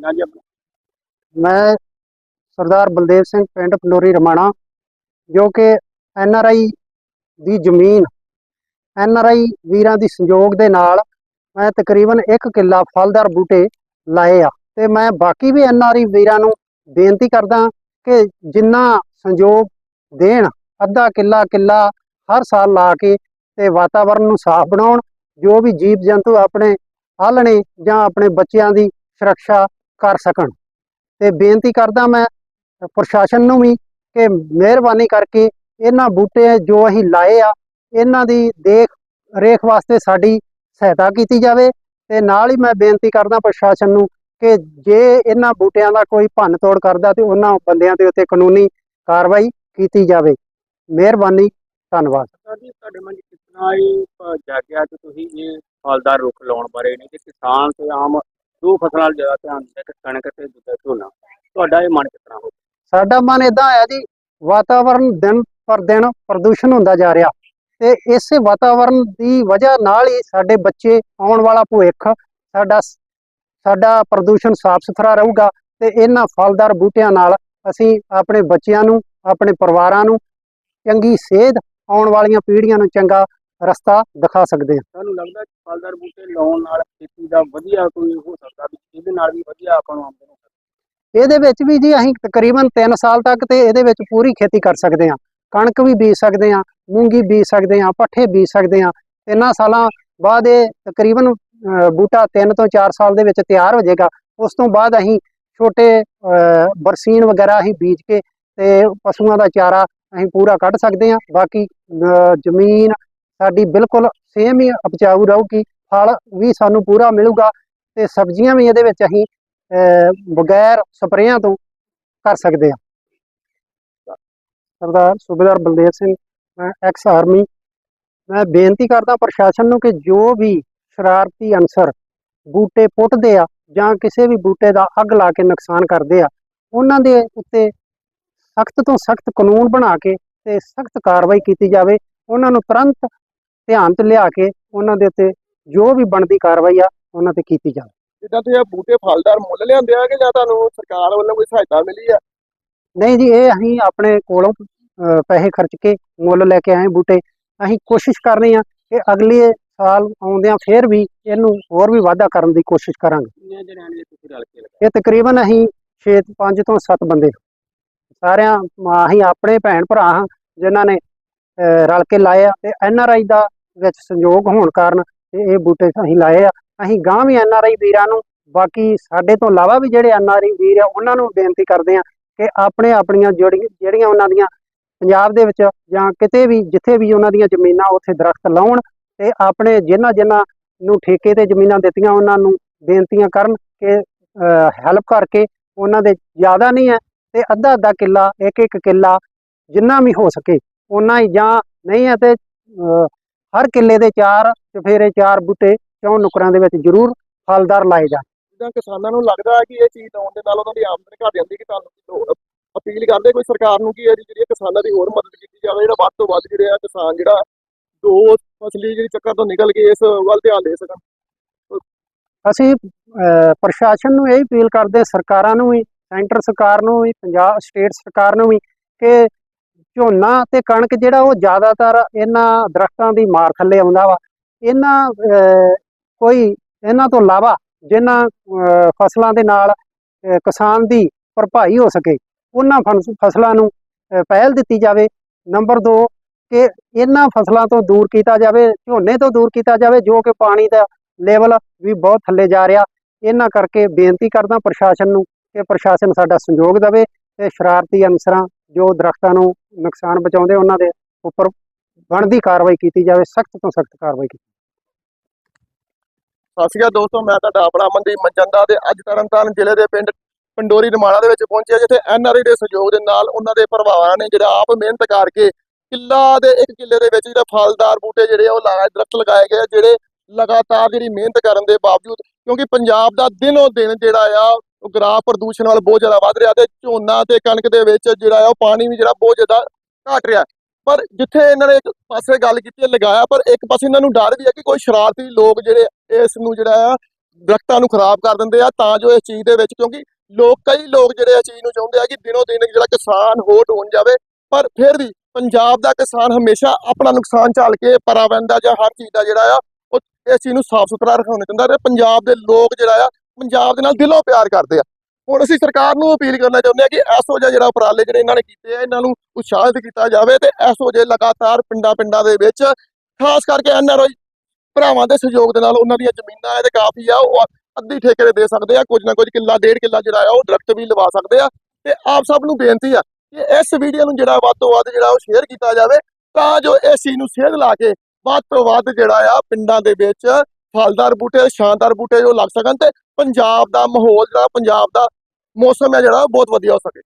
ਨਾ ਜੀ? ਆਪਣਾ ਮੈਂ ਸਰਦਾਰ ਬਲਦੇਵ ਸਿੰਘ ਪਿੰਡ ਫਲੋਰੀ ਰਮਾਣਾ, ਜੋ ਕਿ ਐਨ ਆਰ ਆਈ ਦੀ ਜ਼ਮੀਨ, ਐਨ ਆਰ ਆਈ ਵੀਰਾਂ ਦੀ ਸੰਯੋਗ ਦੇ ਨਾਲ ਮੈਂ ਤਕਰੀਬਨ 1 ਕਿੱਲਾ ਫਲਦਾਰ ਬੂਟੇ ਲਾਏ ਆ ਤੇ ਮੈਂ ਬਾਕੀ ਵੀ ਐਨ ਆਰ ਆਈ ਵੀਰਾਂ ਨੂੰ ਬੇਨਤੀ ਕਰਦਾ ਕਿ ਜਿੰਨਾ ਸੰਯੋਗ ਦੇਣ, ਅੱਧਾ ਕਿੱਲਾ ਕਿੱਲਾ ਹਰ ਸਾਲ ਲਾ ਕੇ ਤੇ ਵਾਤਾਵਰਣ ਨੂੰ ਸਾਫ਼ ਬਣਾਉਣ, ਜੋ ਵੀ ਜੀਵ ਜੰਤੂ ਆਪਣੇ ਆਲਣੇ ਜਾਂ ਆਪਣੇ ਬੱਚਿਆਂ ਦੀ ਸੁਰੱਖਿਆ ਕਰ ਸਕਣ। ਤੇ ਬੇਨਤੀ ਕਰਦਾ ਮੈਂ ਪ੍ਰਸ਼ਾਸਨ ਨੂੰ ਵੀ ਕਿ ਮਿਹਰਬਾਨੀ ਕਰਕੇ ਇਹਨਾਂ ਬੂਟੇ ਜੋ ਅਸੀਂ ਲਾਏ ਆ ਇਹਨਾਂ ਦੀ ਦੇਖ ਰੇਖ ਵਾਸਤੇ ਸਾਡੀ ਸਹਾਇਤਾ ਕੀਤੀ ਜਾਵੇ ਤੇ ਨਾਲ ਹੀ ਮੈਂ ਬੇਨਤੀ ਕਰਦਾ ਪ੍ਰਸ਼ਾਸਨ ਨੂੰ ਕਿ ਜੇ ਇਹਨਾਂ ਬੂਟਿਆਂ ਦਾ ਕੋਈ ਭੰਨ ਤੋੜ ਕਰਦਾ ਤੇ ਉਹਨਾਂ ਬੰਦਿਆਂ ਦੇ ਉੱਤੇ ਕਾਨੂੰਨੀ ਕਾਰਵਾਈ ਕੀਤੀ ਜਾਵੇ। ਮਿਹਰਬਾਨੀ ਧੰਨਵਾਦ। ਸਰ ਜੀ ਤੁਹਾਡੇ ਮਨ 'ਚ ਕਿਸ ਇਹ ਅ, ਜਾਗਿਆ ਕਿ ਤੁਸੀਂ ਇਹ ਫਲਦਾਰ ਰੁੱਖ ਲਾਉਣ ਬਾਰੇ ਨਹੀਂ ਕਿ ਕਿਸਾਨ ਤੇ ਆਮ ਦੋ ਫਸਲਾਂ ਵੱਲ ਜ਼ਿਆਦਾ ਧਿਆਨ ਦਿੰਦੇ ਕਿ ਕਣਕ ਤੇ ਦੂਜਾ ਝੋਨਾ। ਤੁਹਾਡਾ ਇਹ ਮਨ ਕਿਸ ਹੋ ਸਾਡਾ ਮਨ ਇਦਾਂ ਆਇਆ ਜੀ ਵਾਤਾਵਰਣ ਦਿਨ ਪਰ ਦਿਨ ਪ੍ਰਦੂਸ਼ਣ ਹੁੰਦਾ ਜਾ ਰਿਹਾ ਤੇ ਇਸੇ ਵਾਤਾਵਰਣ ਦੀ ਵਜ੍ਹਾ ਨਾਲ ਹੀ ਸਾਡੇ ਬੱਚੇ ਆਉਣ ਵਾਲਾ ਭਵਿੱਖ, ਸਾਡਾ ਸਾਡਾ ਪ੍ਰਦੂਸ਼ਣ ਸਾਫ਼ ਸੁਥਰਾ ਰਹੂਗਾ ਤੇ ਇਹਨਾਂ ਫਲਦਾਰ ਬੂਟਿਆਂ ਨਾਲ ਅਸੀਂ ਆਪਣੇ ਬੱਚਿਆਂ ਨੂੰ, ਆਪਣੇ ਪਰਿਵਾਰਾਂ ਨੂੰ ਚੰਗੀ ਸੇਧ ਆਉਣ ਵਾਲੀਆਂ ਪੀੜ੍ਹੀਆਂ ਨੂੰ ਚੰਗਾ ਰਸਤਾ ਦਿਖਾ ਸਕਦੇ ਹਾਂ। ਤੁਹਾਨੂੰ ਲੱਗਦਾ ਕਿ ਫਲਦਾਰ ਬੂਟੇ ਲਾਉਣ ਨਾਲ ਖੇਤੀ ਦਾ ਵਧੀਆ ਕੋਈ ਹੋ ਸਕਦਾ ਵੀ ਇਹਦੇ ਨਾਲ ਵੀ ਵਧੀਆ ਆਪਾਂ ਨੂੰ ਆਮਦਨ ਹੋ ਸਕਦੀ। ਇਹਦੇ ਵਿੱਚ ਵੀ ਜੀ ਅਸੀਂ ਤਕਰੀਬਨ 3 ਸਾਲ ਤੱਕ ਤੇ ਇਹਦੇ ਵਿੱਚ ਪੂਰੀ ਖੇਤੀ ਕਰ ਸਕਦੇ ਹਾਂ। ਕਣਕ ਵੀ ਬੀਜ ਸਕਦੇ ਹਾਂ ਮੂੰਗੀ ਬੀਜ ਸਕਦੇ ਹਾਂ ਪੱਠੇ ਬੀਜ ਸਕਦੇ ਹਾਂ। ਤਿੰਨਾਂ ਸਾਲਾਂ ਬਾਅਦ ਇਹ ਤਕਰੀਬਨ ਬੂਟਾ 3 ਤੋਂ 4 ਸਾਲ ਦੇ ਵਿੱਚ ਤਿਆਰ ਹੋ ਜਾਏਗਾ। ਉਸ ਤੋਂ ਬਾਅਦ ਅਸੀਂ ਛੋਟੇ ਬਰਸੀਨ ਵਗੈਰਾ ਅਸੀਂ ਬੀਜ ਕੇ ਤੇ ਪਸ਼ੂਆਂ ਦਾ ਚਾਰਾ ਅਸੀਂ ਪੂਰਾ ਕੱਢ ਸਕਦੇ ਹਾਂ। ਬਾਕੀ ਜ਼ਮੀਨ ਸਾਡੀ ਬਿਲਕੁਲ ਸੇਮ ਹੀ ਉਪਜਾਊ ਰਹੂਗੀ ਫਲ ਵੀ ਸਾਨੂੰ ਪੂਰਾ ਮਿਲੂਗਾ ਤੇ ਸਬਜ਼ੀਆਂ ਵੀ ਇਹਦੇ ਵਿੱਚ ਅਸੀਂ ਅਹ, ਬਗੈਰ ਸਪਰੇਆਂ ਤੋਂ ਕਰ ਸਕਦੇ ਹਾਂ। ਸਰਦਾਰ ਸੂਬੇਦਾਰ ਬਲਦੇਵ ਸਿੰਘ ਮੈਂ ਐਕਸ ਆਰਮੀ ਮੈਂ ਬੇਨਤੀ ਕਰਦਾ ਪ੍ਰਸ਼ਾਸਨ ਨੂੰ ਕਿ ਜੋ ਵੀ ਸ਼ਰਾਰਤੀ ਅਨਸਰ ਬੂਟੇ ਪੁੱਟਦੇ ਆ ਜਾਂ ਕਿਸੇ ਵੀ ਬੂਟੇ ਦਾ ਅੱਗ ਲਾ ਕੇ ਨੁਕਸਾਨ ਕਰਦੇ ਆ ਉਹਨਾਂ ਦੇ ਉੱਤੇ ਸਖਤ ਤੋਂ ਸਖਤ ਕਾਨੂੰਨ ਬਣਾ ਕੇ ਤੇ ਸਖਤ ਕਾਰਵਾਈ ਕੀਤੀ ਜਾਵੇ। ਉਹਨਾਂ ਨੂੰ ਤੁਰੰਤ ਧਿਆਨ 'ਚ ਲਿਆ ਕੇ ਉਹਨਾਂ ਦੇ ਉੱਤੇ ਜੋ ਵੀ ਬਣਦੀ ਕਾਰਵਾਈ ਆ ਉਹਨਾਂ ਤੇ ਕੀਤੀ ਜਾਵੇ। ਜਿੱਦਾਂ ਤੁਸੀਂ ਇਹ ਬੂਟੇ ਫਲਦਾਰ ਮੁੱਲ ਲਿਆਂਦੇ ਆ ਕਿ ਜਾਂ ਤੁਹਾਨੂੰ ਸਰਕਾਰ ਵੱਲੋਂ ਕੋਈ ਸਹਾਇਤਾ ਮਿਲੀ ਆ? ਨਹੀਂ ਜੀ ਇਹ ਅਸੀਂ ਆਪਣੇ ਕੋਲੋਂ ਅਹ, ਪੈਸੇ ਖਰਚ ਕੇ ਮੁੱਲ ਲੈ ਕੇ ਆਏ ਬੂਟੇ। ਅਸੀਂ ਕੋਸ਼ਿਸ਼ ਕਰ ਰਹੇ ਹਾਂ ਕਿ ਅਗਲੇ ਸਾਲ ਆਉਂਦਿਆਂ ਫੇਰ ਵੀ ਇਹਨੂੰ ਹੋਰ ਵੀ ਵਾਧਾ ਕਰਨ ਦੀ ਕੋਸ਼ਿਸ਼ ਕਰਾਂਗੇ। ਕਿੰਨੇ ਜਣਿਆਂ ਨੇ ਤੁਸੀਂ ਰਲ ਕੇ ਲਗਾਇਆ ਇਹ ਤਕਰੀਬਨ ਅਸੀਂ 6 5 ਤੋਂ 7 ਬੰਦੇ। ਸਾਰਿਆਂ ਅਸੀਂ ਆਪਣੇ ਭੈਣ ਭਰਾ ਹਾਂ ਜਿਨ੍ਹਾਂ ਨੇ ਰਲ ਕੇ ਲਾਏ ਆ ਤੇ ਐਨ ਆਰ ਆਈ ਦਾ ਵਿੱਚ ਸੰਯੋਗ ਹੋਣ ਕਾਰਨ ਇਹ ਬੂਟੇ ਅਸੀਂ ਲਾਏ ਆ। ਅਸੀਂ ਗਾਂ ਵੀ ਐਨ ਆਰ ਆਈ ਵੀਰਾਂ ਨੂੰ, ਬਾਕੀ ਸਾਡੇ ਤੋਂ ਇਲਾਵਾ ਵੀ ਜਿਹੜੇ ਐਨ ਆਰ ਆਈ ਵੀਰ ਆ, ਉਹਨਾਂ ਨੂੰ ਬੇਨਤੀ ਕਰਦੇ ਆ ਕਿ ਆਪਣੇ ਆਪਣੀਆਂ ਜਿਹੜੀ ਜਿਹੜੀਆਂ ਉਹਨਾਂ ਦੀਆਂ ਪੰਜਾਬ ਦੇ ਵਿੱਚ ਜਾਂ ਕਿਤੇ ਵੀ, ਜਿੱਥੇ ਵੀ ਉਹਨਾਂ ਦੀਆਂ ਜ਼ਮੀਨਾਂ ਉੱਥੇ ਦਰਖਤ ਲਾਉਣ ਤੇ ਆਪਣੇ ਜਿਨ੍ਹਾਂ ਜਿਨ੍ਹਾਂ ਨੂੰ ਠੇਕੇ ਤੇ ਜ਼ਮੀਨਾਂ ਦਿੱਤੀਆਂ, ਉਹਨਾਂ ਨੂੰ ਬੇਨਤੀਆਂ ਕਰਨ ਕਿ ਹੈਲਪ ਕਰਕੇ ਉਹਨਾਂ ਦੇ ਜ਼ਿਆਦਾ ਨਹੀਂ ਹੈ ਤੇ ਅੱਧਾ ਅੱਧਾ ਕਿੱਲਾ, ਇੱਕ ਇੱਕ ਕਿੱਲਾ ਜਿੰਨਾ ਵੀ ਹੋ ਸਕੇ ਉਹਨਾਂ ਹੀ ਜਾਂ ਨਹੀਂ ਹੈ ਤੇ ਹਰ ਕਿੱਲੇ ਦੇ ਚਾਰ ਚਫੇਰੇ ਚਾਰ ਬੂਟੇ ਚੌਂ ਨੁਕਰਾਂ ਦੇ ਵਿੱਚ ਜ਼ਰੂਰ ਫਲਦਾਰ ਲਾਏ ਜਾਣ। ਜਿੱਦਾਂ ਕਿਸਾਨਾਂ ਨੂੰ ਲੱਗਦਾ ਹੈ ਕਿ ਇਹ ਚੀਜ਼ ਲਾਉਣ ਦੇ ਨਾਲ ਉਹਨਾਂ ਦੀ ਆਮਦਨ ਘਟ ਜਾਂਦੀ ਕਿ ਤੁਹਾਨੂੰ ਅਪੀਲ ਕਰਦੇ ਕੋਈ ਸਰਕਾਰ ਨੂੰ ਕਿ ਇਹਦੀ ਜਿਹੜੀ ਕਿਸਾਨਾਂ ਦੀ ਹੋਰ ਮਦਦ ਕੀਤੀ ਜਾਵੇ ਜਿਹੜਾ ਵੱਧ ਤੋਂ ਵੱਧ ਜਿਹੜੇ ਆ ਕਿਸਾਨ ਜਿਹੜਾ ਦੋ ਫਸਲੀ ਜਿਹੜੀ ਚੱਕਰ ਤੋਂ ਨਿਕਲ ਕੇ ਇਸ ਵੱਲ ਧਿਆਨ ਦੇ ਸਕਣ। ਅਸੀਂ ਪ੍ਰਸ਼ਾਸਨ ਨੂੰ ਇਹ ਅਪੀਲ ਕਰਦੇ ਸਰਕਾਰਾਂ ਨੂੰ ਵੀ ਸੈਂਟਰ ਸਰਕਾਰ ਨੂੰ ਵੀ ਪੰਜਾਬ ਸਟੇਟ ਸਰਕਾਰ ਨੂੰ ਵੀ ਕਿ ਝੋਨਾ ਤੇ ਕਣਕ ਜਿਹੜਾ ਉਹ ਜ਼ਿਆਦਾਤਰ ਇਹਨਾਂ ਦਰਖਤਾਂ ਦੀ ਮਾਰ ਥੱਲੇ ਆਉਂਦਾ ਵਾ। ਇਹਨਾਂ ਕੋਈ ਇਹਨਾਂ ਤੋਂ ਇਲਾਵਾ ਜਿਨ੍ਹਾਂ ਫਸਲਾਂ ਦੇ ਨਾਲ ਕਿਸਾਨ ਦੀ ਭਰਪਾਈ ਹੋ ਸਕੇ, ਉਹਨਾਂ ਫਸ- ਫਸਲਾਂ ਨੂੰ ਪਹਿਲ ਦਿੱਤੀ ਜਾਵੇ। ਨੰਬਰ 2 ਕਿ ਇਹਨਾਂ ਫਸਲਾਂ ਤੋਂ ਦੂਰ ਕੀਤਾ ਜਾਵੇ, ਝੋਨੇ ਤੋਂ ਦੂਰ ਕੀਤਾ ਜਾਵੇ, ਜੋ ਕਿ ਪਾਣੀ ਦਾ ਲੈਵਲ ਵੀ ਬਹੁਤ ਥੱਲੇ ਜਾ ਰਿਹਾ। ਇਹਨਾਂ ਕਰਕੇ ਬੇਨਤੀ ਕਰਦਾ ਪ੍ਰਸ਼ਾਸਨ ਨੂੰ ਕਿ ਪ੍ਰਸ਼ਾਸਨ ਸਾਡਾ ਸਹਿਯੋਗ ਦੇਵੇ ਤੇ ਸ਼ਰਾਰਤੀ ਅਨਸਰਾਂ ਜੋ ਦਰਖਤਾਂ ਨੂੰ ਨੁਕਸਾਨ ਪਹੁੰਚਾਉਂਦੇ, ਉਹਨਾਂ ਦੇ ਉੱਪਰ ਬਣਦੀ ਕਾਰਵਾਈ ਕੀਤੀ ਜਾਵੇ, ਸਖਤ ਤੋਂ ਸਖਤ ਕਾਰਵਾਈ ਕੀਤੀ ਸਤਿ ਸ਼੍ਰੀ ਅਕਾਲ ਦੋਸਤੋ, ਮੈਂ ਤੁਹਾਡਾ ਆਪਣਾ ਅਮਨਦੀਪ ਮਨਚੰਦਾ ਤੇ ਅੱਜ ਤਰਨਤਾਰਨ ਜ਼ਿਲ੍ਹੇ ਦੇ ਪਿੰਡ ਪੰਡੋਰੀ ਰਮਾਣਾ ਦੇ ਵਿੱਚ ਪਹੁੰਚਿਆ ਜਿੱਥੇ ਐਨਆਰਆਈ ਦੇ ਸਹਿਯੋਗ ਦੇ ਨਾਲ ਉਹਨਾਂ ਦੇ ਪਰਿਵਾਰਾਂ ਨੇ ਜਿਹੜਾ ਆਪ ਮਿਹਨਤ ਕਰਕੇ ਕਿੱਲਾ ਦੇ ਇੱਕ ਕਿੱਲੇ ਦੇ ਵਿੱਚ ਜਿਹੜਾ ਫਲਦਾਰ ਬੂਟੇ ਜਿਹੜੇ ਆ, ਉਹ ਲਗਾਏ ਦਰਖਤ ਲਗਾਏ ਗਏ ਜਿਹੜੇ ਲਗਾਤਾਰ ਜਿਹੜੀ ਮਿਹਨਤ ਕਰਨ ਦੇ ਬਾਵਜੂਦ ਕਿਉਂਕਿ ਪੰਜਾਬ ਦਾ ਦਿਨੋ ਦਿਨ ਜਿਹੜਾ ਆ ਉਹ ਗ੍ਰਾਫ ਪ੍ਰਦੂਸ਼ਣ ਨਾਲ ਬਹੁਤ ਜ਼ਿਆਦਾ ਵੱਧ ਰਿਹਾ ਤੇ ਝੋਨਾ ਤੇ ਕਣਕ ਦੇ ਵਿੱਚ ਜਿਹੜਾ ਆ ਉਹ ਪਾਣੀ ਵੀ ਜਿਹੜਾ ਬਹੁਤ ਜ਼ਿਆਦਾ ਘਟ ਰਿਹਾ। ਪਰ ਜਿੱਥੇ ਇਹਨਾਂ ਨੇ ਇੱਕ ਪਾਸੇ ਗੱਲ ਕੀਤੀ ਹੈ ਲਗਾਇਆ, ਪਰ ਇੱਕ ਪਾਸੇ ਇਹਨਾਂ ਨੂੰ ਡਰ ਵੀ ਹੈ ਕਿ ਕੋਈ ਸ਼ਰਾਰਤੀ ਲੋਕ ਜਿਹੜੇ ਇਸ ਨੂੰ ਜਿਹੜਾ ਆ ਦਰਖਤਾਂ ਨੂੰ ਖਰਾਬ ਕਰ ਦਿੰਦੇ ਆ ਤਾਂ ਜੋ ਇਸ ਚੀਜ਼ ਦੇ ਵਿੱਚ, ਕਿਉਂਕਿ ਲੋਕ, ਕਈ ਲੋਕ ਜਿਹੜੇ ਇਸ ਚੀਜ਼ ਨੂੰ ਚਾਹੁੰਦੇ ਆ ਕਿ ਦਿਨੋ ਦਿਨ ਜਿਹੜਾ ਕਿਸਾਨ ਹੋਟ ਹੋਣ ਜਾਵੇ, ਪਰ ਫਿਰ ਵੀ ਪੰਜਾਬ ਦਾ ਕਿਸਾਨ ਹਮੇਸ਼ਾ ਆਪਣਾ ਨੁਕਸਾਨ ਝੱਲ ਕੇ ਪਰਾ ਪੈਂਦਾ ਜਾਂ ਹਰ ਚੀਜ਼ ਦਾ ਜਿਹੜਾ ਆ, ਉਹ ਇਸ ਚੀਜ਼ ਨੂੰ ਸਾਫ਼ ਸੁਥਰਾ ਰੱਖਣਾ ਚਾਹੁੰਦਾ ਤੇ ਪੰਜਾਬ ਦੇ ਲੋਕ ਜਿਹੜਾ ਆ ਪੰਜਾਬ ਦੇ ਨਾਲ ਦਿਲੋਂ ਪਿਆਰ ਕਰਦੇ ਆ। ਹੁਣ ਅਸੀਂ ਸਰਕਾਰ ਨੂੰ ਅਪੀਲ ਕਰਨਾ ਚਾਹੁੰਦੇ ਆ ਕਿ ਐਸੋ ਜਿਹਾ ਜਿਹੜਾ ਉਪਰਾਲੇ ਜਿਹੜੇ ਇਹਨਾਂ ਨੇ ਕੀਤੇ ਆ, ਇਹਨਾਂ ਨੂੰ ਉਤਸ਼ਾਹਿਤ ਕੀਤਾ ਜਾਵੇ ਤੇ ਐਸੋ ਜਿਹੇ ਲਗਾਤਾਰ ਪਿੰਡਾਂ ਪਿੰਡਾਂ ਦੇ ਵਿੱਚ, ਖਾਸ ਕਰਕੇ ਐਨਆਰਆਈ ਭਰਾਵਾਂ ਦੇ ਸਹਿਯੋਗ ਦੇ ਨਾਲ ਉਹਨਾਂ ਦੀਆਂ ਜ਼ਮੀਨਾਂ ਇਹਦੇ ਕਾਫੀ ਆ, ਉਹ ਅੱਧੀ ਠੇਕੇ ਤੇ ਦੇ ਸਕਦੇ ਆ, ਕੁਝ ਨਾ ਕੁਝ ਕਿੱਲਾ, ਡੇਢ ਕਿੱਲਾ ਜਿਹੜਾ ਆ, ਉਹ ਦਰਖਤ ਵੀ ਲਵਾ ਸਕਦੇ ਆ। ਤੇ ਆਪ ਸਭ ਨੂੰ ਬੇਨਤੀ ਆ ਕਿ ਇਸ ਵੀਡੀਓ ਨੂੰ ਜਿਹੜਾ ਵੱਧ ਤੋਂ ਵੱਧ ਜਿਹੜਾ ਉਹ ਸ਼ੇਅਰ ਕੀਤਾ ਜਾਵੇ, ਤਾਂ ਜੋ ਇਸ ਚੀਜ਼ ਨੂੰ ਸੇਧ ਲਾ ਕੇ ਵੱਧ ਤੋਂ ਵੱਧ ਜਿਹੜਾ ਆ ਪਿੰਡਾਂ ਦੇ ਵਿੱਚ ਫਲਦਾਰ ਬੂਟੇ, ਸ਼ਾਨਦਾਰ ਬੂਟੇ ਜੋ ਲੱਗ ਸਕਣ ਤੇ ਪੰਜਾਬ ਦਾ ਮਾਹੌਲ ਜਿਹੜਾ ਪੰਜਾਬ ਦਾ ਮੌਸਮ ਹੈ ਜਿਹੜਾ ਬਹੁਤ ਵਧੀਆ ਹੋ ਸਕੇ।